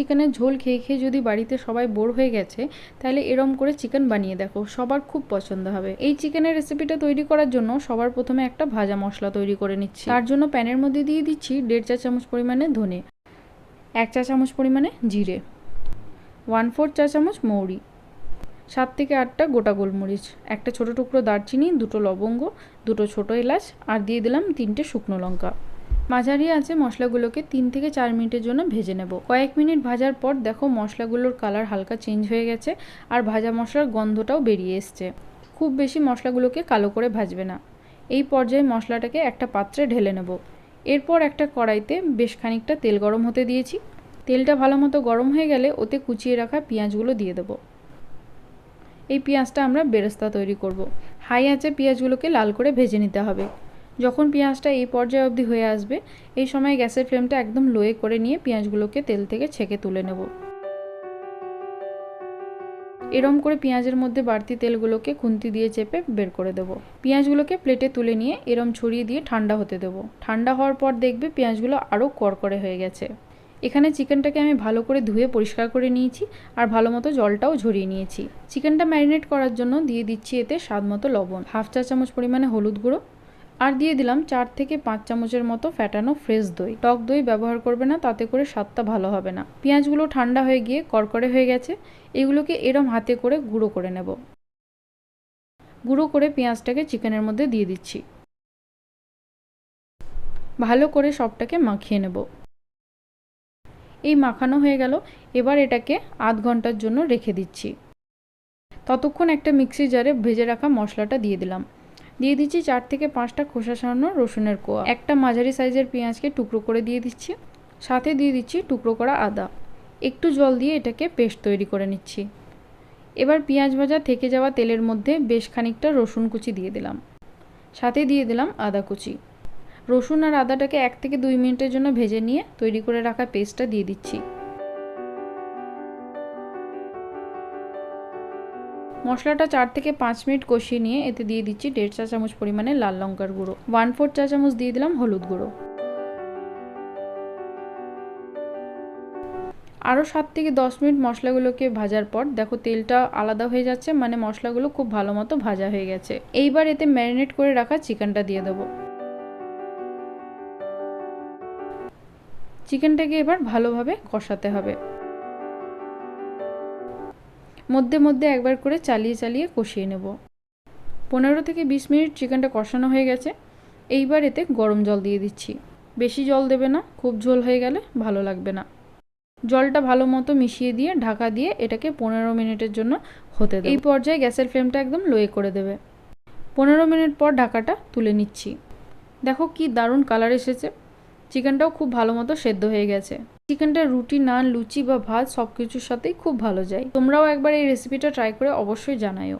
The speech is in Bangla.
চিকেনের ঝোল খেয়ে খেয়ে যদি বাড়িতে সবাই বোর হয়ে গেছে, তাহলে এরম করে চিকেন বানিয়ে দেখো, সবার খুব পছন্দ হবে। এই চিকেনের রেসিপিটা তৈরি করার জন্য সবার প্রথমে একটা ভাজা মশলা তৈরি করে নিচ্ছি। তার জন্য প্যানের মধ্যে দিয়ে দিচ্ছি দেড় চা চামচ পরিমাণে ধনে, এক চা চামচ পরিমাণে জিরে, ওয়ান ফোর চা চামচ মৌরি, সাত থেকে আটটা গোটা গোলমরিচ, একটা ছোটো টুকরো দারচিনি, দুটো লবঙ্গ, দুটো ছোটো এলাচ, আর দিয়ে দিলাম তিনটে শুকনো লঙ্কা। মাঝারি আছে, মশলাগুলোকে তিন থেকে চার মিনিটের জন্য ভেজে নেব। কয়েক মিনিট ভাজার পর দেখো মশলাগুলোর কালার হালকা চেঞ্জ হয়ে গেছে আর ভাজা মশলার গন্ধটাও বেরিয়ে এসছে। খুব বেশি মশলাগুলোকে কালো করে ভাজবে না। এই পর্যায়ে মশলাটাকে একটা পাত্রে ঢেলে নেব। এরপর একটা কড়াইতে বেশ খানিকটা তেল গরম হতে দিয়েছি। তেলটা ভালো মতো গরম হয়ে গেলে ওতে কুচিয়ে রাখা পেঁয়াজগুলো দিয়ে দেবো। এই পেঁয়াজটা আমরা বেরেস্তা তৈরি করব। হাই আঁচে পেঁয়াজগুলোকে লাল করে ভেজে নিতে হবে। যখন পেঁয়াজটা এই পর্যায়ে অবধি হয়ে আসবে, এই সময় গ্যাসের ফ্লেমটা একদম লোয়ে করে নিয়ে পেঁয়াজগুলোকে তেল থেকে ছেঁকে তুলে নেব। এরম করে পেঁয়াজের মধ্যে বাড়তি তেলগুলোকে খুন্তি দিয়ে চেপে বের করে দেবো। পেঁয়াজগুলোকে প্লেটে তুলে নিয়ে এরম ছড়িয়ে দিয়ে ঠান্ডা হতে দেবো। ঠান্ডা হওয়ার পর দেখবে পেঁয়াজগুলো আরও করকরে হয়ে গেছে। এখানে চিকেনটাকে আমি ভালো করে ধুয়ে পরিষ্কার করে নিয়েছি আর ভালো মতো জলটাও ঝরিয়ে নিয়েছি। চিকেনটা ম্যারিনেট করার জন্য দিয়ে দিচ্ছি এতে স্বাদ মতো লবণ। হাফ চা চামচ পরিমাণে হলুদ গুঁড়ো আর দিয়ে দিলাম চার থেকে পাঁচ চামচের মতো ফ্যাটানো ফ্রেশ দই। টক দই ব্যবহার করবে না, তাতে করে স্বাদটা ভালো হবে না। পেঁয়াজগুলো ঠান্ডা হয়ে গিয়ে করকরে হয়ে গেছে, এগুলোকে এরম হাতে করে গুঁড়ো করে নেব। গুঁড়ো করে পেঁয়াজটাকে চিকেনের মধ্যে দিয়ে দিচ্ছি। ভালো করে সবটাকে মাখিয়ে নেব। এই মাখানো হয়ে গেল, এবার এটাকে আধ ঘণ্টার জন্য রেখে দিচ্ছি। ততক্ষণ একটা মিক্সি জারে ভেজে রাখা মশলাটা দিয়ে দিলাম। দিয়ে দিচ্ছি চার থেকে পাঁচটা খোসা সারানো রসুনের কোয়া। একটা মাঝারি সাইজের পেঁয়াজকে টুকরো করে দিয়ে দিচ্ছি। সাথে দিয়ে দিচ্ছি টুকরো করা আদা। একটু জল দিয়ে এটাকে পেস্ট তৈরি করে নিচ্ছি। এবার পেঁয়াজ ভাজা থেকে যাওয়া তেলের মধ্যে বেশ খানিকটা রসুন কুচি দিয়ে দিলাম। সাথে দিয়ে দিলাম আদা কুচি। রসুন আর আদাটাকে এক থেকে দুই মিনিটের জন্য ভেজে নিয়ে তৈরি করে রাখা পেস্টটা দিয়ে দিচ্ছি। মশলাটা চার থেকে পাঁচ মিনিট কষিয়ে নিয়ে এতে দিয়ে দিচ্ছি দেড় চা চামচ পরিমাণে লাল লঙ্কার গুঁড়ো ওয়ান ফোর চা চামচ দিয়ে দিলাম হলুদ গুঁড়ো। আরও সাত থেকে দশ মিনিট মশলাগুলোকে ভাজার পর দেখো তেলটা আলাদা হয়ে যাচ্ছে মানে মশলাগুলো খুব ভালো মতো ভাজা হয়ে গেছে। এইবার এতে ম্যারিনেট করে রাখা চিকেনটা দিয়ে দেবো। চিকেনটাকে এবার ভালোভাবে কষাতে হবে। মধ্যে মধ্যে একবার করে চালিয়ে চালিয়ে কষিয়ে নেব। পনেরো থেকে বিশ মিনিট চিকেনটা কষানো হয়ে গেছে। এইবার এতে গরম জল দিয়ে দিচ্ছি। বেশি জল দেবে না, খুব ঝোল হয়ে গেলে ভালো লাগবে না। জলটা ভালো মতো মিশিয়ে দিয়ে ঢাকা দিয়ে এটাকে পনেরো মিনিটের জন্য হতে দেবে। এই পর্যায়ে গ্যাসের ফ্লেমটা একদম লোয়ে করে দেবে। পনেরো মিনিট পর ঢাকাটা তুলে নিচ্ছি। দেখো কি দারুণ কালার এসেছে। চিকেনটাও খুব ভালো মতো সেদ্ধ হয়ে গেছে। চিকেনটা রুটি নান, লুচি বা ভাত সব কিছুর সাথেই খুব ভালো যায়। তোমরাও একবার এই রেসিপিটা ট্রাই করে অবশ্যই জানাও